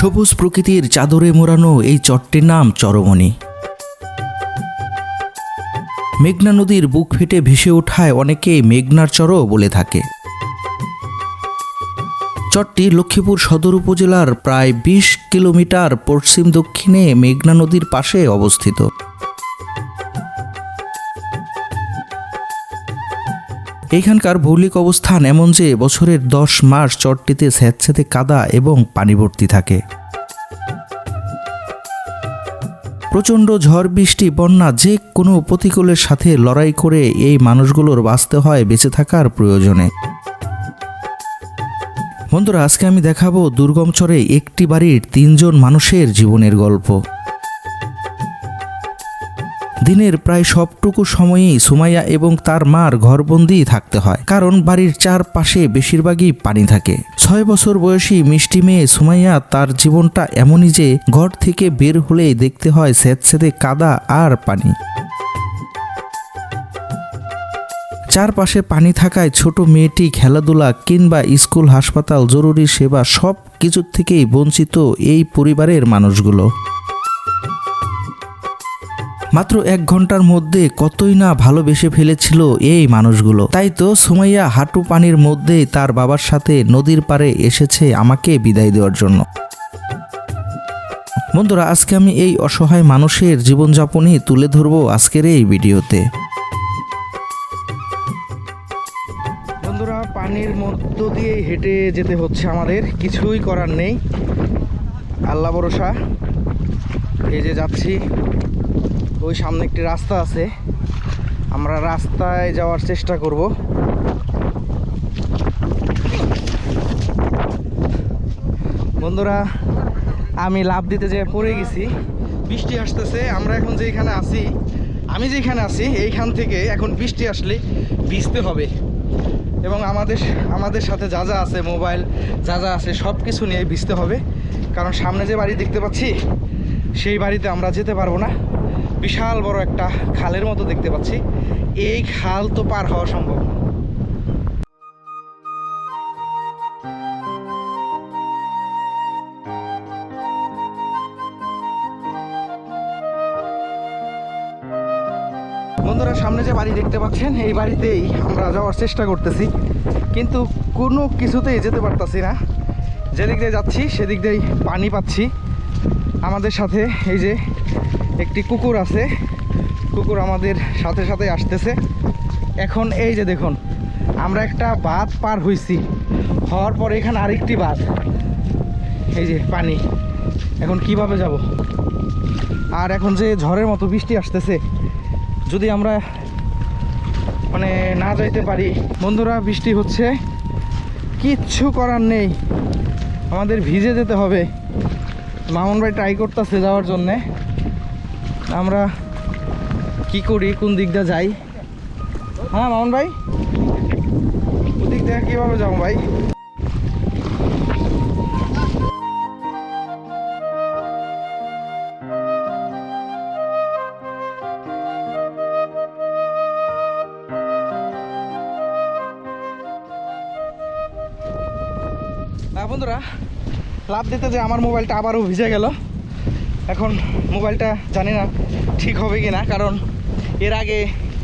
সবুজ প্রকৃতির চাদরে মোড়ানো এই চট্টের নাম চরমণি। মেঘনা নদীর বুক ফেটে ভেসে ওঠায় অনেকে মেঘনার চর বলে থাকে। চরটি লক্ষ্মীপুর সদর উপজেলার প্রায় বিশ কিলোমিটার পশ্চিম দক্ষিণে মেঘনা নদীর পাশে অবস্থিত। এইখানকার ভৌলিক অবস্থান এমন যে বছরের দশ মাস চরটিতে স্যাঁতস্যাঁতে কাদা এবং পানি ভর্তি থাকে। প্রচণ্ড ঝড়, বৃষ্টি, বন্যা যে কোনো প্রতিকূলের সাথে লড়াই করে এই মানুষগুলোর বাঁচতে হয় বেঁচে থাকার প্রয়োজনে। বন্ধুরা, আজকে আমি দেখাবো দুর্গম চরে একটি বাড়ির তিনজন মানুষের জীবনের গল্প। দিনের প্রায় সবটুকু সময়ই সুমাইয়া এবং তার মার ঘরবন্দি থাকতে হয়, কারণ বাড়ির চারপাশে বেশিরভাগই পানি থাকে। ছয় বছর বয়সী মিষ্টি মেয়ে সুমাইয়া তার জীবনটা এমনই যে ঘর থেকে বের হলেই দেখতে হয় স্যাঁতস্যাঁতে কাদা আর পানি। চারপাশে পানি থাকায় ছোট মেয়েটি খেলাধুলা কিংবা স্কুল, হাসপাতাল, জরুরি সেবা সব কিছুর থেকেই বঞ্চিত এই পরিবারের মানুষগুলো। মাত্র এক ঘণ্টার মধ্যে কতই না ভালোবেসে ফেলেছিল এই মানুষগুলো। তাই তো সুমাইয়া হাঁটু পানির মধ্যেই তার বাবার সাথে নদীর পারে এসেছে আমাকে বিদায় দেওয়ার জন্য। বন্ধুরা, আজকে আমি এই অসহায় মানুষের জীবনযাপনই তুলে ধরবো আজকের এই ভিডিওতে। বন্ধুরা, পানির মধ্য দিয়ে হেঁটে যেতে হচ্ছে আমাদের। কিছুই করার নেই। আল্লাহ ভরসা। এই যে যাচ্ছি। ওই সামনে একটি রাস্তা আছে। আমরা রাস্তায় যাওয়ার চেষ্টা করব। বন্ধুরা, আমি লাভ দিতে যে পড়ে গেছি। বৃষ্টি আসতেছে, আমরা এখন যেখানে আছি, আমি যেখানে আছি, এইখান থেকে এখন বৃষ্টি আসলে ভিজতে হবে। এবং আমাদের আমাদের সাথে যা যা আছে, মোবাইল, যা যা আছে সব কিছু নিয়ে ভিজতে হবে। কারণ সামনে যে বাড়ি দেখতে পাচ্ছি, সেই বাড়িতে আমরা যেতে পারব না। বিশাল বড় একটা খালের মতো দেখতে পাচ্ছি। এই খাল তো পার হওয়া সম্ভব। না। বন্ধুরা, সামনে যে বাড়ি দেখতে পাচ্ছেন, এই বাড়িতেই আমরা যাওয়ার চেষ্টা করতেছি। কিন্তু কোনো কিছুতেই যেতে পারতাছি না। যেদিক দিয়ে যাচ্ছি, সেদিক দিয়েই পানি পাচ্ছি। আমাদের সাথে এই যে একটি কুকুর আছে। কুকুর আমাদের সাথে সাথে আসতেছে। এখন এই যে দেখুন, আমরা একটা বাঁধ পার হইছি। হওয়ার পরে এখানে আরেকটি বাঁধ। এই যে পানি। এখন কীভাবে যাব? আর এখন যে ঝড়ের মতো বৃষ্টি আসতেছে, যদি আমরা মানে না যাইতে পারি, বন্ধুরা, বৃষ্টি হচ্ছে। কিচ্ছু করার নেই। আমাদের ভিজে যেতে হবে। মামুন ভাই ট্রাই করতেছে যাওয়ার জন্যে। আমরা কি করি, কোন দিকটা যাই? হ্যাঁ মামুন ভাই? ওদিক থেকে কীভাবে যাব ভাই? বন্ধুরা, লাভ দিতে যে আমার মোবাইলটা আবারও ভিজে গেল। এখন মোবাইলটা জানি না ঠিক হবে কি না, কারণ এর আগে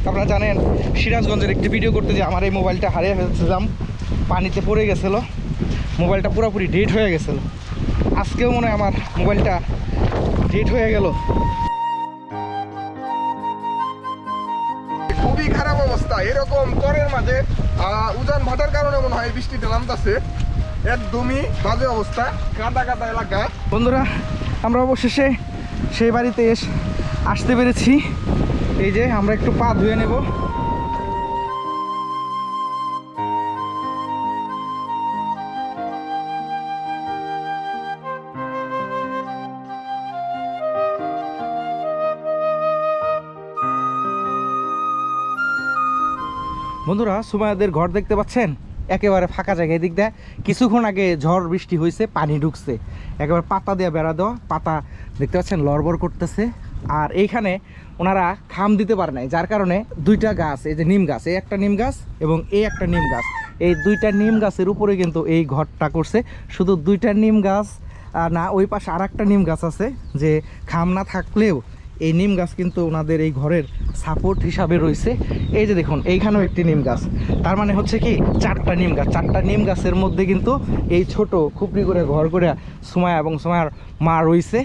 আপনারা জানেন সিরাজগঞ্জের একটি ভিডিও করতে যে আমার এই মোবাইলটা হারিয়ে ফেলছিলাম, পানিতে পড়ে গেছিল, মোবাইলটা পুরোপুরি ডেট হয়ে গেছিল। আজকেও মনে হয় আমার মোবাইলটা ডেট হয়ে গেল। খুবই খারাপ অবস্থা, এরকম চরের মাঝে উজান ভাটার কারণে মনে হয় বৃষ্টিটা নামতাছে। একদমই বাজে অবস্থা, কাদা কাদা এলাকা। বন্ধুরা আমরা অবশেষে সেই বাড়িতে এস আসতে পেরেছি। এই যে আমরা একটু পা ধুয়ে নেব। বন্ধুরা, সুমায়াদের ঘর দেখতে পাচ্ছেন? একেবারে ফাঁকা জায়গা এদিক দেয় কিছুক্ষণ আগে ঝড় বৃষ্টি হয়েছে পানি ঢুকছে। একেবারে পাতা দেওয়া বেড়া দেওয়া পাতা দেখতে পাচ্ছেন লড়বড় করতেছে। আর এইখানে ওনারা খাম দিতে পারে নাই, যার কারণে দুইটা গাছ, এই যে নিম গাছ, এই একটা নিম গাছ এবং এই একটা নিম গাছ। এই দুইটা নিম গাছের উপরে কিন্তু এই ঘরটা করছে। শুধু দুইটা নিম গাছ না, ওই পাশে আর একটা নিম গাছ আছে, যে খাম না থাকলেও এই নিম গাছ কিন্তু ওনাদের এই ঘরের সাপোর্ট হিসাবে রয়েছে। এই যে দেখুন, এইখানেও একটি নিম গাছ। তার মানে হচ্ছে কি, চারটা নিম গাছ। চারটা নিম গাছের মধ্যে কিন্তু এই ছোট খুপড়ি করে ঘর করে সুমায়া এবং সুমায়ার মা রয়েছে।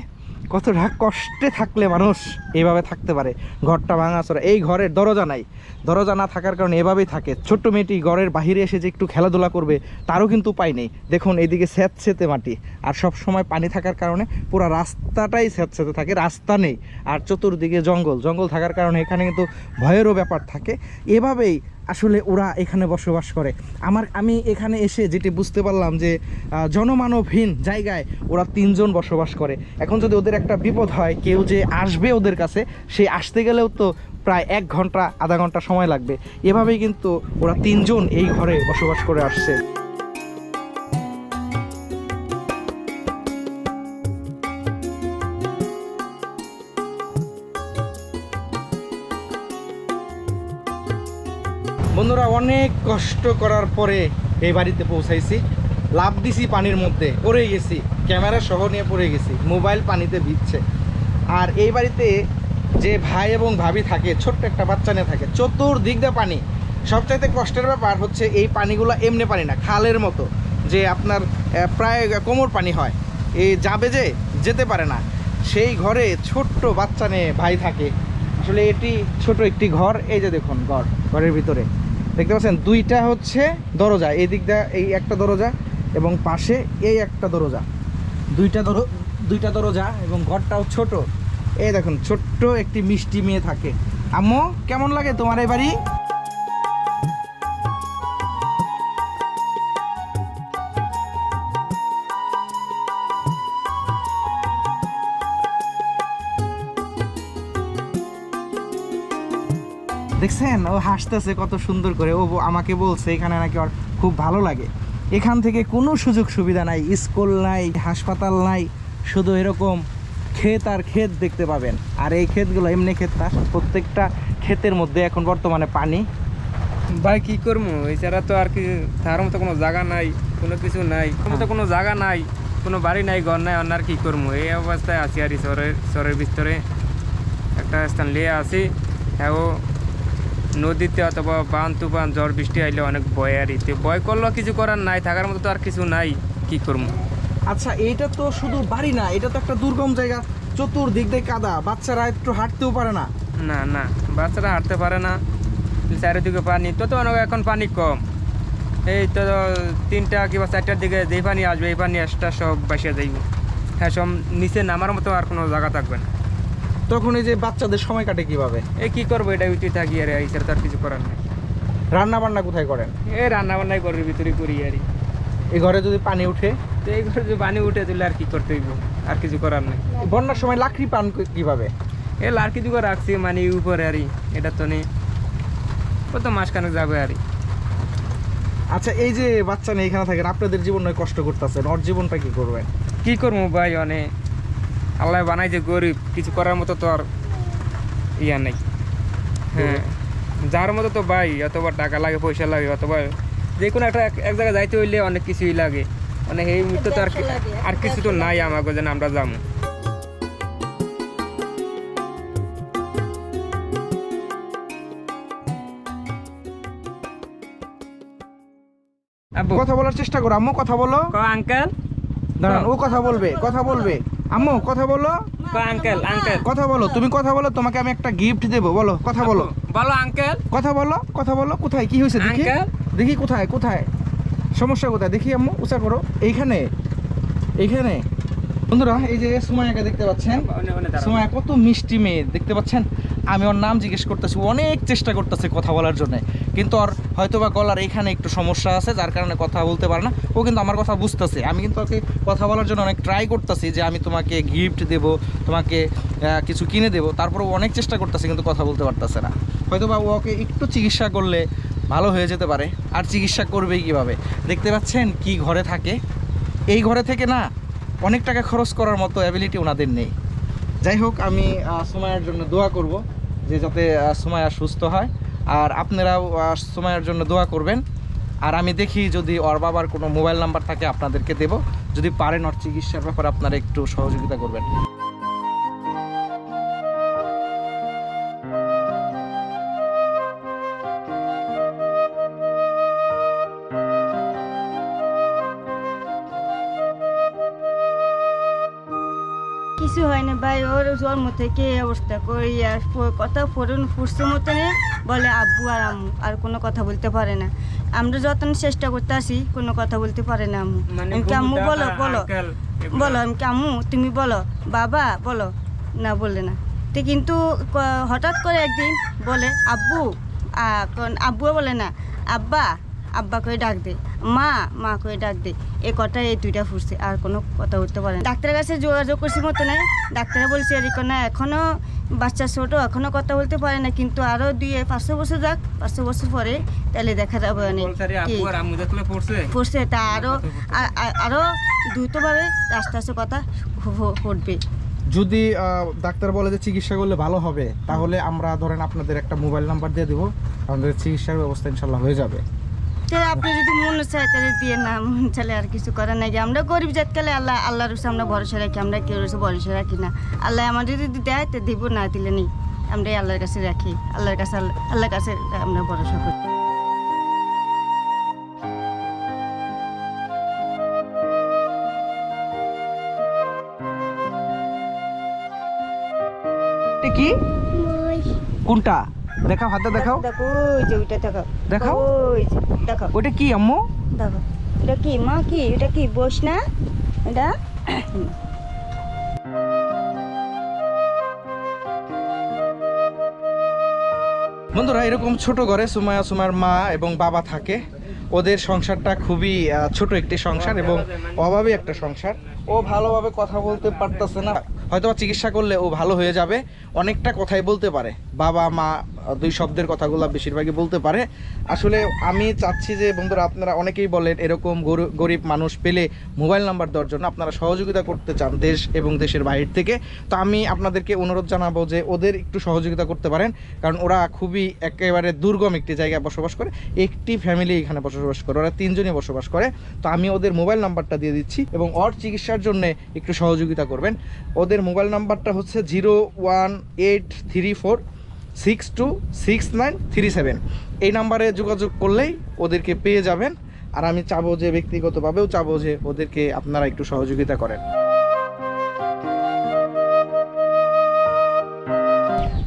কতটা কষ্টে থাকলে মানুষ এভাবে থাকতে পারে। ঘরটা ভাঙাচোরা এই ঘরের দরজা নাই। দরজা না থাকার কারণে এভাবেই থাকে। ছোট্ট মেয়েটি ঘরের বাহিরে এসে যে একটু খেলাধুলা করবে, তারও কিন্তু উপায় নেই। দেখুন, এইদিকে স্যাঁতসেতে মাটি। আর সব সময় পানি থাকার কারণে পুরো রাস্তাটাই স্যাঁতসেতে থাকে, রাস্তা নেই। আর চতুর্দিকে জঙ্গল। জঙ্গল থাকার কারণে এখানে কিন্তু ভয়েরও ব্যাপার থাকে। এভাবেই আসলে ওরা এখানে বসবাস করে। আমার, আমি এখানে এসে যেটি বুঝতে পারলাম যে জনমানবহীন জায়গায় ওরা তিনজন বসবাস করে। এখন যদি ওদের একটা বিপদ হয়, কেউ যে আসবে ওদের কাছে, সে আসতে গেলেও তো প্রায় এক ঘণ্টা, আধা ঘণ্টা সময় লাগবে। এভাবেই কিন্তু ওরা তিনজন এই ঘরে বসবাস করে আসছে। অনেক কষ্ট করার পরে এই বাড়িতে পৌঁছাইছি। লাভ দিছি পানির মধ্যে, পড়ে গেছি। ক্যামেরা সহ নিয়ে পড়ে গেছি, মোবাইল পানিতে ভিজছে। আর এই বাড়িতে যে ভাই এবং ভাবি থাকে, ছোট্ট একটা বাচ্চা নিয়ে থাকে, চতুর্দিক দিয়ে পানি। সবচাইতে কষ্টের ব্যাপার হচ্ছে এই পানিগুলো এমনি পানি না, খালের মতো, যে আপনার প্রায় কোমর পানি হয়। এই যাবে যে, যেতে পারে না। সেই ঘরে ছোট্ট বাচ্চা নিয়ে ভাই থাকে। আসলে এটি ছোট একটি ঘর, এই যে দেখুন ঘর, ঘরের ভিতরে। দেখতে পাচ্ছেন? দুইটা হচ্ছে দরজা। এই দিকটা এই একটা দরজা এবং পাশে এই একটা দরজা। দুইটা দর দুইটা দরজা এবং ঘরটাও ছোট। এই দেখুন, ছোট্ট একটি মিষ্টি মেয়ে থাকে। আম্মু, কেমন লাগে তোমার এই বাড়ি? দেখছেন ও হাসতেছে কত সুন্দর করে। ও আমাকে বলছে এখানে নাকি ওর খুব ভালো লাগে। এখান থেকে কোনো সুযোগ সুবিধা নাই। স্কুল নাই হাসপাতাল নাই শুধু এরকম ক্ষেত আর ক্ষেত দেখতে পাবেন। আর এই ক্ষেতগুলো এমনি ক্ষেত না প্রত্যেকটা ক্ষেতের মধ্যে এখন বর্তমানে পানি। ভাই কি করব? এছাড়া তো আর কি তার মতো কোনো জায়গা নাই কোনো কিছু নাই কোনো তো কোনো জায়গা নাই কোনো বাড়ি নাই ঘর নাই অন্য আর কি করব? এই অবস্থায় আছি আর শহরের শহরের ভিতরে। একটা স্থান লিয়ে আসি হ্যাঁ নদীতে অথবা বান তুফান ঝড় বৃষ্টি আইলে অনেক ভয় আর ইতে ভয় করলেও কিছু করার নাই থাকার মতো তো আর কিছু নাই কি করব? আচ্ছা এটা তো শুধু বাড়ি না এটা তো একটা দুর্গম জায়গা। চতুর্দিক দিয়ে কাদা বাচ্চারা একটু হাঁটতেও পারে না। না না বাচ্চারা হাঁটতে পারে না। চারিদিকে পানি তো তো অনেক এখন পানি কম। এই তো তিনটা কিংবা চারটার দিকে যেই পানি আসবে এই পানি এক্সট্রা সব বাসিয়ে যাইব। হ্যাঁ সব নিচে নামার মতো আর কোনো জায়গা থাকবে না। তখন এই যে বাচ্চাদের সময় কাটে কীভাবে? এই কি করব? এটা উঠে থাকি আর এই ছাড়া তো আর কিছু করার নেই। রান্না বান্না কোথায় করেন? এই রান্না বান্নাই করার ভিতরে করি আর এই ঘরে যদি পানি উঠে? তো এই ঘরে যদি পানি উঠে তুলে আর কি করতে হইব? আর কিছু করার নেই। বন্যার সময় লাকড়ি পান কীভাবে? এ লাড়কি দুটো রাখছি মানে উপরে আর। এটা তো নেই। কত তো মাসখানেক যাবে আর। আচ্ছা এই যে বাচ্চা নিয়ে এখানে থাকেন আপনাদের জীবন নয় কষ্ট করতেছেন ওর জীবনটা কি করবেন? কি করব ভাই অনেক। আল্লাহ বানাই যে গরিব কিছু করার মতো তো আর ইয়া নেই। হ্যাঁ যার মতো তো ভাই অথবা টাকা লাগে পয়সা লাগে অথবা যে কোনো একটা এক- জায়গায় যাইতে হইলে অনেক কিছুই লাগে। মানে এই মুহূর্তে তো আর আর কিছু তো নাই আমাকে যেন আমরা যাব কথা বলার চেষ্টা করো আম্মু কথা বলো। আঙ্কেল। দাঁড়ান ও কথা বলবে কথা বলবে। আম্মু কথা বলো। Uncle uncle. কথা বলো তুমি কথা বলো তোমাকে আমি একটা গিফট দেবো বলো কথা বলো। বলো আঙ্কেল। কথা বলো কথা বলো কোথায় কি হয়েছে দেখি। দেখি কোথায় কোথায়। সমস্যা কোথায়? দেখি আম্মু উঁচা করো। এইখানে এইখানে। বন্ধুরা এই যে সুমায়াকে দেখতে পাচ্ছেন সময় কত মিষ্টি মেয়ে দেখতে পাচ্ছেন? আমি ওর নাম জিজ্ঞেস করতেছি অনেক চেষ্টা করতেছে কথা বলার জন্য। কিন্তু ওর হয়তো বা গলার এখানে একটু সমস্যা আছে, যার কারণে কথা বলতে পারে না। ও কিন্তু আমার কথা বুঝতেছে। আমি কিন্তু ওকে কথা বলার জন্য অনেক ট্রাই করতেছি যে আমি তোমাকে গিফট দেব, তোমাকে কিছু কিনে দেবো। তারপরে অনেক চেষ্টা করতেছে, কিন্তু কথা বলতে পারতেছে না। হয়তো বা ওকে একটু চিকিৎসা করলে ভালো হয়ে যেতে পারে। আর চিকিৎসা করবে কীভাবে? দেখতে পাচ্ছেন কি ঘরে থাকে? এই ঘরে থেকে না, অনেক টাকা খরচ করার মতো অ্যাবিলিটি ওনাদের নেই। যাই হোক, আমি সুমায়ার জন্য দোয়া করব যে যাতে সুমায়া সুস্থ হয়। আর আপনারাও সময়ের জন্য দোয়া করবেন। আর আমি দেখি যদি ওর বাবার কোনো মোবাইল নাম্বার থাকে আপনাদেরকে দেব। যদি পারেন ওর চিকিৎসার ব্যাপারে আপনারা একটু সহযোগিতা করবেন। ভাই ওর জন্ম থেকে এই অবস্থা। করি আর কথা ফোরন ফুটছে মতনে বলে আব্বু আর আম্মু আর কোনো কথা বলতে পারে না। আমরা যত চেষ্টা করতে আসি কোনো কথা বলতে পারে না আম্মু। মানে এমকি আম্মু বলো বলো বলো এমকি আম্মু তুমি বলো বাবা বলো না বললে না। তো কিন্তু হঠাৎ করে একদিন বলে আব্বু আব্বুও বলে না আব্বা আব্বা করে ডাক দে মা মা করে ডাক দে এ কথা এই দুইটা ফুটছে আর কোনো কথা বলতে পারে না। ডাক্তারের কাছে যোগাযোগ করছি মতো নাই ডাক্তারে বলছে এরকম না এখনও বাচ্চা ছোটো এখনও কথা বলতে পারে না কিন্তু আরও দুই পাঁচশো বছর যাক পাঁচশো বছর পরে তাহলে দেখা যাবে আর পড়ছে? তা আরও আ- আরও দ্রুতভাবে আস্তে আস্তে কথা ফু- যদি আহ, ডাক্তার বলে যে চিকিৎসা করলে ভালো হবে তাহলে আমরা ধরেন আপনাদের একটা মোবাইল নাম্বার দিয়ে দেবো আমাদের চিকিৎসার ব্যবস্থা ইনশাল্লাহ হয়ে যাবে। আপনি যদি মনে চায় তাহলে দিয়ে না মন চাইলে আর কিছু করার নাই। আমরা গরিব জাতকালে আল্লাহ আল্লাহর উপরে আমরা ভরসা রাখি আমরা কেউ রয়েছে ভরসা রাখি না। আল্লাহ আমাদের যদি দেয় তো দিব না দিলে নেই। আমরা আল্লাহর কাছে রাখি। আল্লাহর কাছে আল্লাহ আল্লাহর কাছে আমরা ভরসা করি। কি? কোনটা? দেখাও হাতে দেখাও। দেখো ওই যে ওইটা দেখো দেখাও। ওই যে, দেখো ওটা কি আম্মু? দেখো এটা কি মা কি এটা কি বস না? এটা? বন্ধুরা এরকম ছোট ঘরে সুমায়া সুমার মা এবং বাবা থাকে ওদের সংসারটা খুবই ছোট একটি সংসার এবং অভাবে একটা সংসার। ও ভালোভাবে কথা বলতে পারতেছে না। হয়তো চিকিৎসা করলে ও ভালো হয়ে যাবে অনেকটা কথাই বলতে পারে। বাবা মা দুই শব্দের কথাগুলো বেশিরভাগই বলতে পারে। আসলে আমি চাচ্ছি যে, বন্ধুরা, আপনারা অনেকেই বলেন এরকম গরু- গরিব মানুষ পেলে মোবাইল নাম্বার দেওয়ার জন্য আপনারা সহযোগিতা করতে চান দেশ এবং দেশের বাইরে থেকে। তো আমি আপনাদেরকে অনুরোধ জানাব যে, ওদের একটু সহযোগিতা করতে পারেন, কারণ ওরা খুবই একেবারে দুর্গম একটি জায়গায় বসবাস করে। একটি ফ্যামিলি এখানে বসবাস করে, ওরা তিনজনই বসবাস করে। তো আমি ওদের মোবাইল নাম্বারটা দিয়ে দিচ্ছি এবং ওর চিকিৎসার জন্য একটু সহযোগিতা করবেন। ওদের মোবাইল নাম্বারটা হচ্ছে zero one eight three four six two six nine three seven. এই নাম্বারে যোগাযোগ করলেই ওদেরকে পেয়ে যাবেন। আর আমি চাবো যে ব্যক্তিগতভাবেও চাবো যে ওদেরকে আপনারা একটু সহযোগিতা করেন।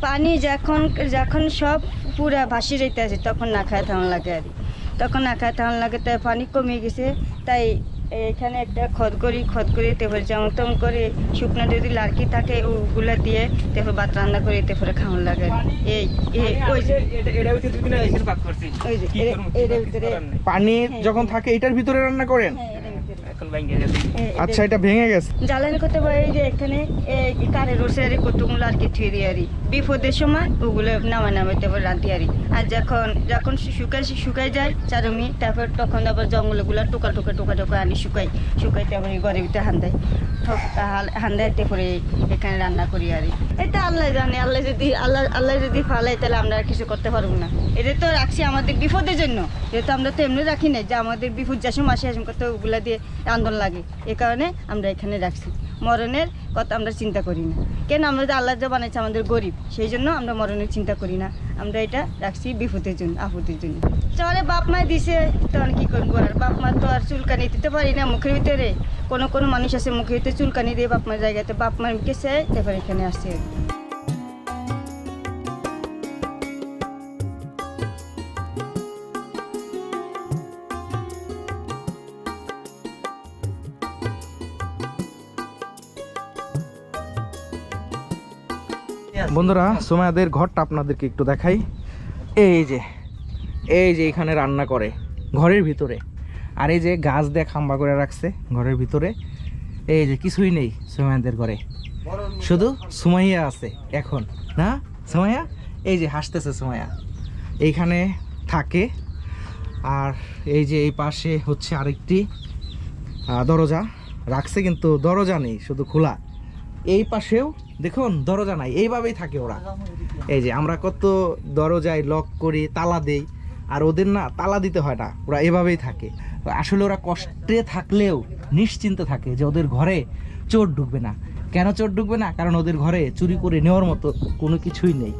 পানি যখন যখন সব পুরা ভাসি রইতে আছে তখন না খায় থাকুন লাগে আর তখন না খায় থাকুন লাগে, তাই পানি কমে গেছে, তাই এখানে একটা খদ করি খদ করি তারপরে যেমন তেমন করে শুকনো যদি লাড়কি থাকে ওগুলা দিয়ে তারপর ভাত রান্না করে তারপরে খাওয়ান লাগে এই ওই যে এটা- এটা হচ্ছে দুদিন আগে এখানে পাক করছি। ওই যে এর- এর ভিতরে পানি যখন থাকে এটার ভিতরে রান্না করেন হ্যাঁ, এর ভিতরে। এখন ভেঙে গেছে। হ্যাঁ, আচ্ছা এটা ভেঙে গেছে জ্বালানি করতে পারি যে এখানে এই কারের রসে আর কতগুলো আর কি থুয়ে আর কি। বিপদের সময় ওগুলো নামা নামে তারপর রাঁধি আর। আর যখন যখন শুকাই শুকাই যায় চারমি তারপর তখন আবার জঙ্গলগুলো টোকা টোকা টোকা টোকা আনি শুকাই শুকাই তারপরে ঘরের ভিতরে হান্দাই হান্দাই তারপরে এখানে রান্না করি আর। এটা আল্লাহ জানে, আল্লাহ যদি, আল্লাহ আল্লাহ যদি ফালাই, তাহলে আমরা আর কিছু করতে পারব না। এটা তো রাখছি আমাদের বিপদের জন্য। যেহেতু আমরা তো এমনি রাখি না যে আমাদের বিপদ যাসম আসে আসম করতে ওগুলা দিয়ে আন্দোলন লাগে। এ কারণে আমরা এখানে রাখছি। মরণের কথা আমরা চিন্তা করি না। কেন? আমরা যে আল্লাহ যা বানাইছে আমাদের গরিব, সেই জন্য আমরা মরণের চিন্তা করি না। আমরা এটা রাখছি বিপদের জন্য, আপদের জন্য। চলে বাপ মায় দিছে তখন কী করব আর? বাপ মা তো আর চুলকানি দিতে পারি না মুখের ভিতরে। কোনো কোনো মানুষ আছে মুখের ভিতরে চুলকানি দিয়ে বাপ মার জায়গাতে, বাপ মার সে তারপর এখানে আসছে। বন্ধুরা সোমায়াদের ঘরটা আপনাদেরকে একটু দেখাই। এই যে এই যে এখানে রান্না করে, ঘরের ভিতরে। আর এই যে গাছ দিয়ে খাম্বা করে রাখছে ঘরের ভিতরে। এই যে কিছুই নেই সোমায়াদের ঘরে। শুধু সুমাইয়া আছে এখন, না সুমাইয়া? এই যে হাসতেছে সুমাইয়া। এইখানে থাকে। আর এই যে এই পাশে হচ্ছে আরেকটি দরজা। রাখছে কিন্তু দরজা নেই, শুধু খোলা। এই পাশেও দেখুন, দরজা নাই, এইভাবেই থাকে ওরা। এই যে আমরা কত দরজায় লক করি, তালা দেই, আর ওদের না তালা দিতে হয় না, ওরা এভাবেই থাকে। আসলে ওরা কষ্টে থাকলেও, নিশ্চিন্তে থাকে যে ওদের ঘরে চোর ঢুকবে না। কেন চোর ঢুকবে না? কারণ ওদের ঘরে চুরি করে নেওয়ার মতো কোনো কিছুই নেই।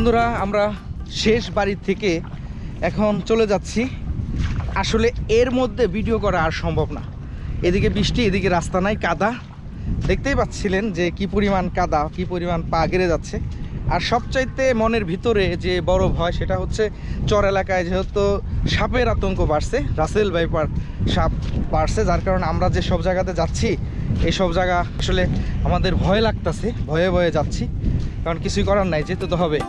বন্ধুরা, আমরা শেষ বাড়ি থেকে এখন চলে যাচ্ছি। আসলে এর মধ্যে ভিডিও করা আর সম্ভব না। এদিকে বৃষ্টি, এদিকে রাস্তা নাই, কাদা। দেখতেই পাচ্ছিলেন যে কি পরিমাণ কাদা, কি পরিমাণ পা গেড়ে যাচ্ছে। আর সবচাইতে মনের ভিতরে যে বড় ভয়, সেটা হচ্ছে চর এলাকায় যেহেতু সাপের আতঙ্ক বাড়ছে, রাসেল ভাইপার সাপ বাড়ছে, যার কারণে আমরা যে সব জায়গাতে যাচ্ছি, এই সব জায়গা আসলে আমাদের ভয় লাগতেছে, ভয়ে ভয়ে যাচ্ছি। কারণ কিছুই করার নাই, যেতে তো হবে।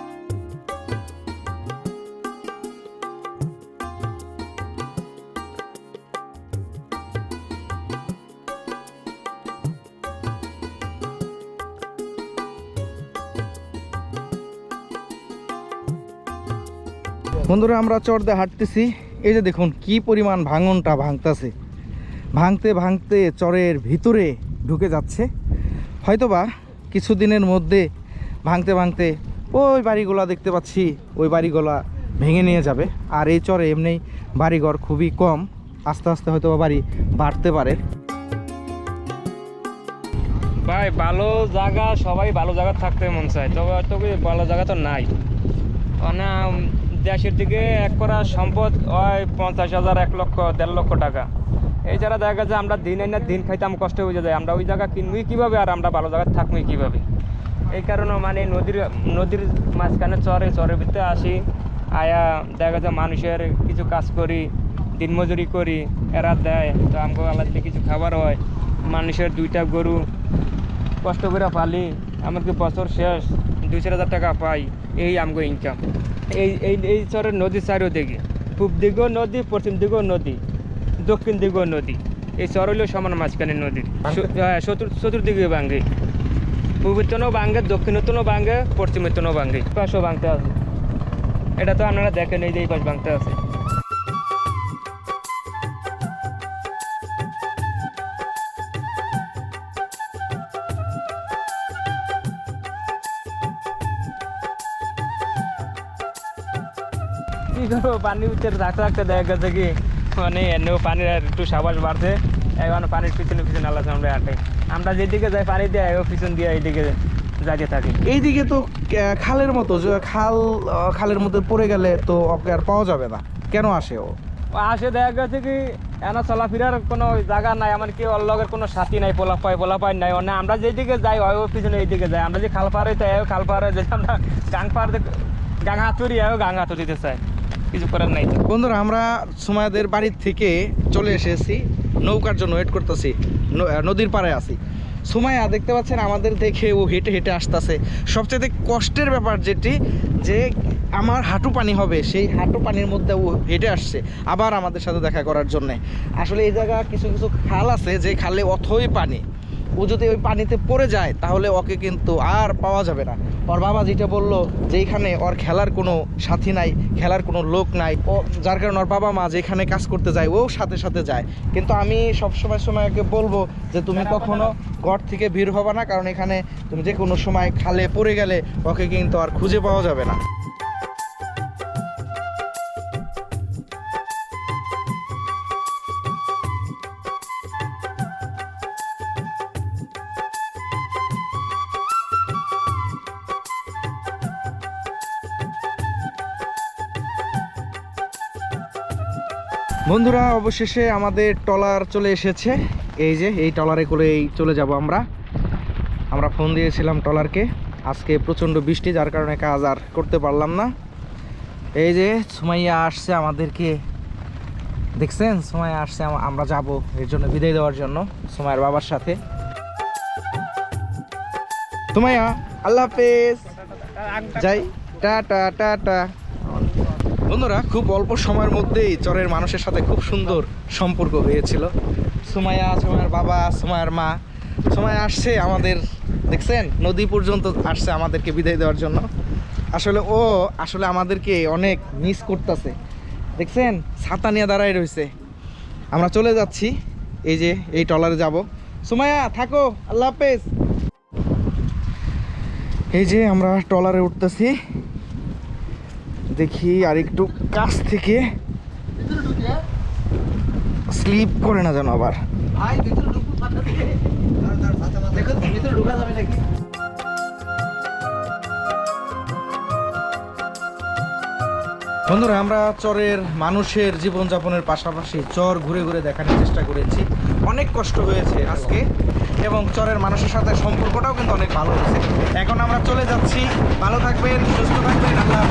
বন্ধুরা, আমরা চড়তে হাঁটতেছি। এই যে দেখুন, কি পরিমাণ ভাঙনটা ভাঙতাছে। ভাঙতে ভাঙতে চরের ভিতরে ঢুকে যাচ্ছে। হয়তোবা কিছুদিনের মধ্যে ভাঙতে ভাঙতে ওই বাড়িগুলা দেখতে পাচ্ছি, ওই বাড়িগুলা ভেঙে নিয়ে যাবে। আর এই চরে এমনি বাড়িঘর খুবই কম, আস্তে আস্তে হয়তো বাড়ি বাড়তে পারে। ভাই, ভালো জায়গা, সবাই ভালো জায়গা থাকতে মন চায়। তবে তো ভালো জায়গা তো নাই। দেশের দিকে এক করা সম্পদ হয় পঞ্চাশ হাজার, এক লক্ষ, দেড় লক্ষ টাকা। যারা দেখা যায় আমরা দিন না দিন খাইতাম, কষ্ট হয়ে যায়। আমরা ওই জায়গা কিনবই কীভাবে আর আমরা ভালো জায়গায় থাকবই কীভাবে? এই কারণে মানে নদীর নদীর মাঝখানে চরে, চরের ভিতরে আসি, আয়া দেখা যায় মানুষের কিছু কাজ করি দিনমজুরি করি, এরা দেয়, তো আমাকে আলাদা কিছু খাবার হয়। মানুষের দুইটা গরু, কষ্ট করে পালি, এমনকি বছর শেষ দুই চার হাজার টাকা পাই এই আমগো ইনকাম এই এই এই চরের নদী চারিদিকে পূব দিকেও নদী পশ্চিম দিকেও নদী দক্ষিণ দিকেও নদী। এই চর হইলেও সমান মাঝখানে নদীর। হ্যাঁ, চতুর চতুর্দিকে ভাঙ্গে পূর্বোত্তনও ভাঙ্গে দক্ষিণতনও ভাঙ্গে পশ্চিমেতনও ভাঙ্গে পাশও ভাঙতে আছে। এটা তো আপনারা দেখেন এই যে এই পাশ ভাঙতে আছে। কি করব পানি ভিতরে থাকতে থাকতে দেখা গেছে কি মানে এনেও পানির আর একটু সাবাস বাড়ছে এখন পানির পিছনে পিছনে আল্লাহ আমরা হাঁটে আমরা যেদিকে যাই পানি দিয়ে পিছন দিয়ে এইদিকে যাইতে থাকি। এইদিকে তো খালের মতো যে খাল খালের মধ্যে পড়ে গেলে তো ওকে আর পাওয়া যাবে না। কেন আসে ও? আসে দেখা গেছে কি এনা চলাফেরার কোনো জায়গা নাই এমনকি ওর লগের কোনো সাথী নাই পোলা পাই পোলা পাই নাই মানে আমরা যেদিকে যাই হয় ও পিছনে এইদিকে যাই আমরা যে খাল হইতে হয় খাল হয়ে যাই আমরা গাং পার গাং হাতুরি হয় গাং হাতুরিতে চাই কিছু করার নাই বন্ধুরা, আমরা সুমায়াদের বাড়ির থেকে চলে এসেছি। নৌকার জন্য ওয়েট করতেছি। নদীর পাড়ে আছি। সুমাইয়া, দেখতে পাচ্ছেন, আমাদের দেখে ও হেঁটে হেঁটে আসতেছে। সবচেয়ে কষ্টের ব্যাপার যেটি, যে আমার হাঁটু পানি হবে, সেই হাঁটু পানির মধ্যে ও হেঁটে আসছে, আবার আমাদের সাথে দেখা করার জন্যে। আসলে এই জায়গা কিছু কিছু খাল আছে, যে খালে অথই পানি। ও যদি ওই পানিতে পড়ে যায়, তাহলে ওকে কিন্তু আর পাওয়া যাবে না। ওর বাবা যেটা বলল যে এখানে ওর খেলার কোনো সাথী নাই, খেলার কোনো লোক নাই। ও, যার কারণে ওর বাবা মা যেখানে কাজ করতে যায়, ও সাথে সাথে যায়। কিন্তু আমি সবসময় সময়কে বলব যে তুমি কখনো ঘর থেকে বের হবা না, কারণ এখানে তুমি যে কোনো সময় খালে পড়ে গেলে ওকে কিন্তু আর খুঁজে পাওয়া যাবে না। বন্ধুরা অবশেষে আমাদের ট্রলার চলে এসেছে। এই যে এই ট্রলারে করেই চলে যাব আমরা। আমরা ফোন দিয়েছিলাম ট্রলারকে। আজকে প্রচণ্ড বৃষ্টি যার কারণে কাজ আর করতে পারলাম না। এই যে সুমাইয়া আসছে আমাদেরকে। দেখছেন? সুমাইয়া আসছে আমরা যাব এর জন্য বিদায় দেওয়ার জন্য সুমাইয়ের বাবার সাথে। সুমাইয়া আল্লাহ হাফেজ। যাই টাটা টাটা বন্ধুরা, খুব অল্প সময়ের মধ্যেই চরের মানুষের সাথে খুব সুন্দর সম্পর্ক হয়েছিল। সুমাইয়া, সুমাইয়ার বাবা, সুমাইয়ার মা। সময় আসছে আমাদের, দেখছেন? নদী পর্যন্ত আসছে আমাদেরকে বিদায় দেওয়ার জন্য। আসলে ও, আসলে আমাদেরকে অনেক মিস করতেছে। দেখছেন? ছাতা নিয়ে দাঁড়ায় রয়েছে। আমরা চলে যাচ্ছি। এই যে, এই ট্রলারে যাব। সুমায়া থাকো। আল্লাহ হাফেজ। এই যে, আমরা ট্রলারে উঠতেছি। দেখি আর একটু কাছ থেকে স্লিপ করে না যেন আবার। বন্ধুরা আমরা চরের মানুষের জীবনযাপনের পাশাপাশি চর ঘুরে ঘুরে দেখানোর চেষ্টা করেছি। অনেক কষ্ট হয়েছে আজকে এবং চরের মানুষের সাথে সম্পর্কটাও কিন্তু অনেক ভালো হয়েছে। এখন আমরা চলে যাচ্ছি। ভালো থাকবেন সুস্থ থাকবেন আল্লাহ।